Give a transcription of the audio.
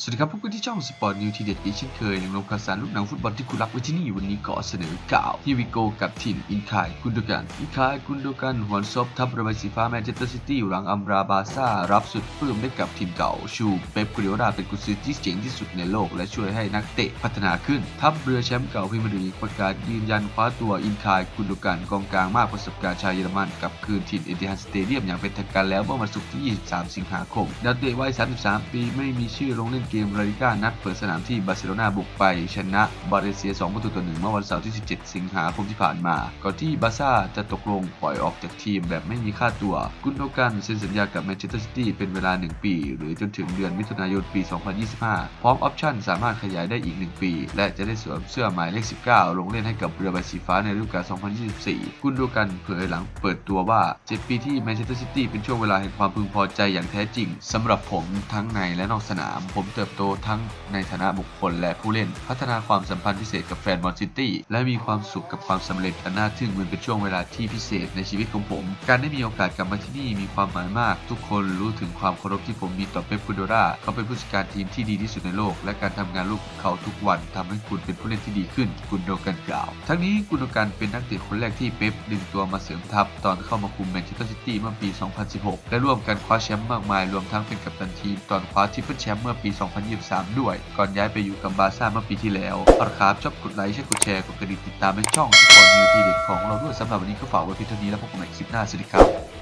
สวัสดีครับพบกันที่ช่องสปอร์ตนิวทีเด็ดอีกเช่นเคยยังลงข่าวสารลูกหนังฟุตบอลที่คุณรักไว้ที่นี่วันนี้ขอเสนอข่าวที่วิโกกับทีมอินคายกุนโดกันอินคายกุนโดกันหวนซบทัพรือใบสีฟ้าแมนเชสเตอร์ซิตี้หลังอัมราบาซ่ารับสุดปลื้มได้กับทีมเก่าชูเป๊ปกุดิโอราเป็นกุนซือที่เจ๋งที่สุดในโลก และช่วยให้นักเตะพัฒนาขึ้น ทัพเรือแชมป์เก่าพรีเมียร์ลีประกาศยืนยันคว้าตัวอินคายกุนโดกันกองกลางมากประสบการณ์ชาวเยอรมันกลับคืนทีมเอติฮัดสเตเดียมอย่างเป็นทางการแล้วเมื่อวันศุกร์ที่ 23 สิงหาคมดาวเตะวัย 33 ปีไม่มีชื่อลงเล่นเกมลาลิก้านัดเปิดสนามที่บาร์เซโลนาบุกไป ชนะบาเรเซีย 2 ประตูต่อหนึ่งเมื่อวันเสาร์ที่ 17 สิงหาคมที่ผ่านมา ก่อนที่บาซ่าจะตกลงปล่อยออกจากทีมแบบไม่มีค่าตัว กุนโดกันเซ็นสัญญากับแมนเชสเตอร์ซิตี้เป็นเวลา 1 ปี หรือจนถึงเดือนมิถุนายนปี 2025 พร้อมออปชั่นสามารถขยายได้อีก 1 ปี และจะได้สวมเสื้อหมายเลข 19 ลงเล่นให้กับเรือใบสีฟ้าในฤดูกาล 2024 กุนโดกันเผยหลังเปิดตัวว่า 7 ปีที่แมนเชสเตอร์ซิตี้เป็นช่วงเวลาแห่งความพึงพอใจอย่างแท้จริงสำหรับผมทั้งในและนอกสนามผมเติบโตทั้งในฐานะบุคคลและผู้เล่น พัฒนาความสัมพันธ์พิเศษกับแฟนบอลซิตี้และมีความสุขกับความสำเร็จอันน่าทึ่งมันเป็นช่วงเวลาที่พิเศษในชีวิตของผม การได้มีโอกาสกลับมาที่นี่มีความหมายมาก ทุกคนรู้ถึงความเคารพที่ผมมีต่อเป๊ปกูโดราเขาเป็นผู้จัดการทีมที่ดีที่สุดในโลก และการทำงานร่วมกับเขาทุกวันทำให้คุณเป็นผู้เล่นที่ดีขึ้นกุนโดกันกล่าว ทั้งนี้กุนโดกันเป็นนักเตะคนแรกที่เป๊ปดึงตัวมาเสริมทัพตอนเข้ามาคุมแมนเชสเตอร์ซิตี้เมื่อปี 2016 และร่วมกันคว้าแชมป์มากมายรวมทั้งเป็นกัปตันทีมตอนคว้าทิปเปิลแชมป์เมื่อปี2023 ด้วย ก่อนย้ายไปอยู่กับบาซ่าเมื่อปีที่แล้วเอากครับชอบกดไลค์ช่กดแชร์กดกระดิ่งติดตามในช่องสปอร์ตนิวทีเด็ดของเราด้วยสำหรับวันนี้ก็ฝากไว้เพียงเท่านี้แล้วพบกันใหม่คลิปหน้าสวัสดีครับ